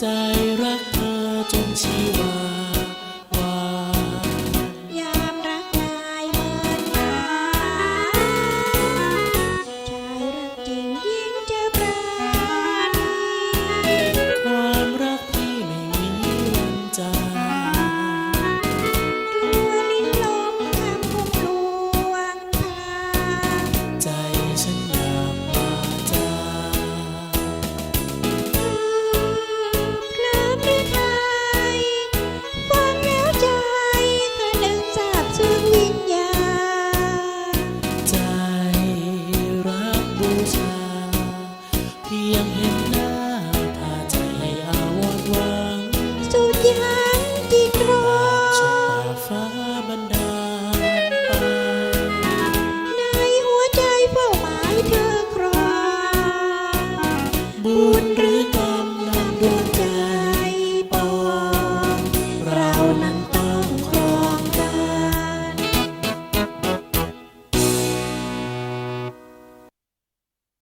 ใจรักเธอจนชีวา